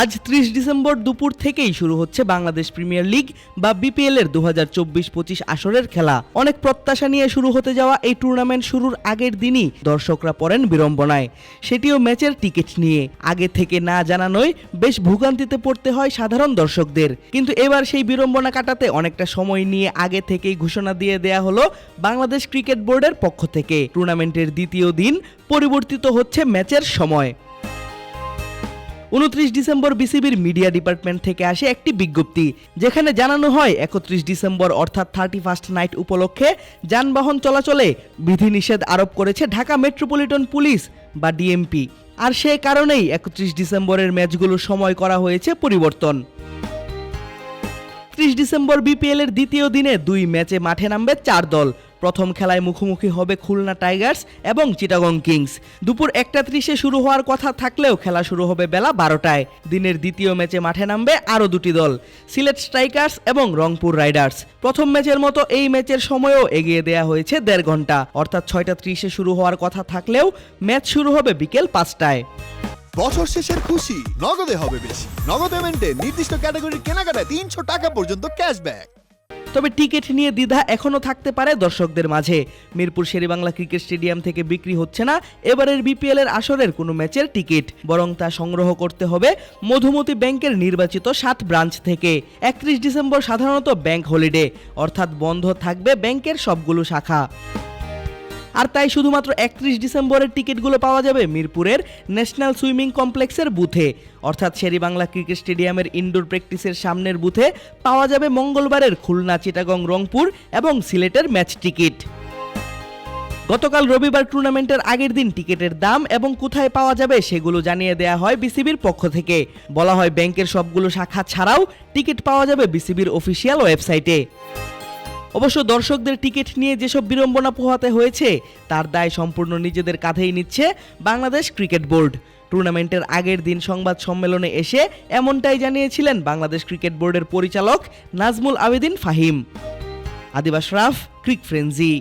আজ ত্রিশ ডিসেম্বর দুপুর থেকেই শুরু হচ্ছে বাংলাদেশ প্রিমিয়ার লিগ বা বিপিএল এর দু হাজার চব্বিশ পঁচিশ আসরের খেলা। অনেক প্রত্যাশা নিয়ে শুরু হতে যাওয়া এই টুর্নামেন্ট শুরুর আগের দিনই দর্শকরা পড়েন বিড়ম্বনায়। সেটিও ম্যাচের টিকিট নিয়ে। আগে থেকে না জানানোয় বেশ ভোগান্তিতে পড়তে হয় সাধারণ দর্শকদের। কিন্তু এবার সেই বিড়ম্বনা কাটাতে অনেকটা সময় নিয়ে আগে থেকেই ঘোষণা দিয়ে দেয়া হলো বাংলাদেশ ক্রিকেট বোর্ডের পক্ষ থেকে। টুর্নামেন্টের দ্বিতীয় দিন পরিবর্তিত হচ্ছে ম্যাচের সময়। উনত্রিশ ডিসেম্বর বিসিবির মিডিয়া ডিপার্টমেন্ট থেকে আসে একটি বিজ্ঞপ্তি, যেখানে জানানো হয় একত্রিশ ডিসেম্বর অর্থাৎ থার্টি ফার্স্ট নাইট উপলক্ষে যানবাহন চলাচলে বিধিনিষেধ আরোপ করেছে ঢাকা মেট্রোপলিটন পুলিশ বা ডিএমপি। আর সে কারণেই একত্রিশ ডিসেম্বরের ম্যাচগুলোর সময় করা হয়েছে পরিবর্তন। ত্রিশ ডিসেম্বর বিপিএল এর দ্বিতীয় দিনে দুই ম্যাচে মাঠে নামবে চার দল প্রথম খেলায় মুখোমুখি হবে খুলনা টাইগার্স এবং চিটাগং কিংস। দুপুর একটা ত্রিশে শুরু হওয়ার কথা থাকলেও খেলা শুরু হবে বেলা বারোটায়। দিনের দ্বিতীয় ম্যাচে মাঠে নামবে আরও দুটি দল, সিলেট স্ট্রাইকার্স এবং রংপুর রাইডার্স। প্রথম ম্যাচের মতো এই ম্যাচের সময়ও এগিয়ে দেয়া হয়েছে দেড় ঘণ্টা। অর্থাৎ ছয়টা ত্রিশে শুরু হওয়ার কথা থাকলেও ম্যাচ শুরু হবে বিকেল পাঁচটায়। বছর শেষের খুশি, নগদে হবে বেশি। নগদ পেমেন্টে নির্দিষ্ট ক্যাটাগরির কেনাকাটায় তিনশো টাকা পর্যন্ত ক্যাশব্যাক তবে টিকিট নিয়ে দ্বিধা এখনও থাকতে পারে দর্শকদের মাঝে। মিরপুর শেরিবাংলা ক্রিকেট স্টেডিয়াম থেকে বিক্রি হচ্ছে না, এবারের বিপিএল এর আসরের কোনো ম্যাচের টিকিট। বরং তা সংগ্রহ করতে হবে মধুমতি ব্যাংকের নির্বাচিত সাত ব্রাঞ্চ থেকে। একত্রিশ ডিসেম্বর সাধারণত ব্যাংক হলিডে, অর্থাৎ বন্ধ থাকবে ব্যাংকের সবগুলো শাখা। আর তাই শুধুমাত্র একত্রিশ ডিসেম্বরের টিকিটগুলো পাওয়া যাবে মিরপুরের ন্যাশনাল সুইমিং কমপ্লেক্সের বুথে। অর্থাৎ শেরিবাংলা ক্রিকেট স্টেডিয়ামের ইনডোর প্র্যাকটিসের সামনের বুথে পাওয়া যাবে মঙ্গলবারের খুলনা, চিটাগং, রংপুর এবং সিলেটের ম্যাচ টিকিট। গতকাল রবিবার টুর্নামেন্টের আগের দিন টিকিটের দাম এবং কোথায় পাওয়া যাবে সেগুলো জানিয়ে দেয়া হয় বিসিবির পক্ষ থেকে। বলা হয়, ব্যাংকের সবগুলো শাখা ছাড়াও টিকিট পাওয়া যাবে বিসিবির অফিসিয়াল ওয়েবসাইটে। অবশ্য দর্শকদের টিকিট নিয়ে যেসব বিড়ম্বনা পোহাতে হয়েছে, তার দায় সম্পূর্ণ নিজেদের কাঁধেই নিচ্ছে বাংলাদেশ ক্রিকেট বোর্ড। টুর্নামেন্টের আগের দিন সংবাদ সম্মেলনে এসে এমনটাই জানিয়েছিলেন বাংলাদেশ ক্রিকেট বোর্ডের পরিচালক নাজমুল আবেদিন ফাহিম। আদিবাস রাফ, ক্রিক ফ্রেন্জি